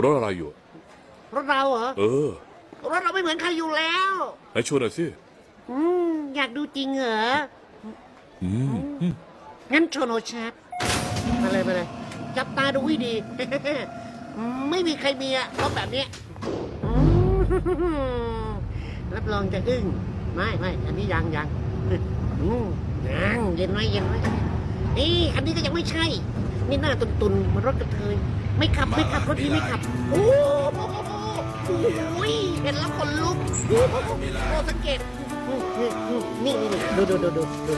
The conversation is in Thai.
รถอะไรอยู่ รถเราเหรอ เออ รถเราไม่เหมือนใครอยู่แล้วไหนชวนหน่อยสิ อืม อยากดูจริงเหรอ อืมอืมงั้นโชโนชัดมาเลยมาเลย จับตาดูให้ดี ไม่มีใครมีอะรถแบบเนี้ยอืมรับรองจะอึ้ง ไม่ไม่อันนี้ยังยังอืมยังเย็นไว้เย็นไว้นี่อันนี้ก็ยังไม่ใช่ นี่หน้าตุนตุนๆเหมันรถกระเทยไม่ขับไม่ขับรถนี้ไม่ขับ โอ้โหโอ้ยเห็นแล้วขนลุกโอ้โหโอ้สะเก็ดนี่นี่นี่ดูดูดูดูดู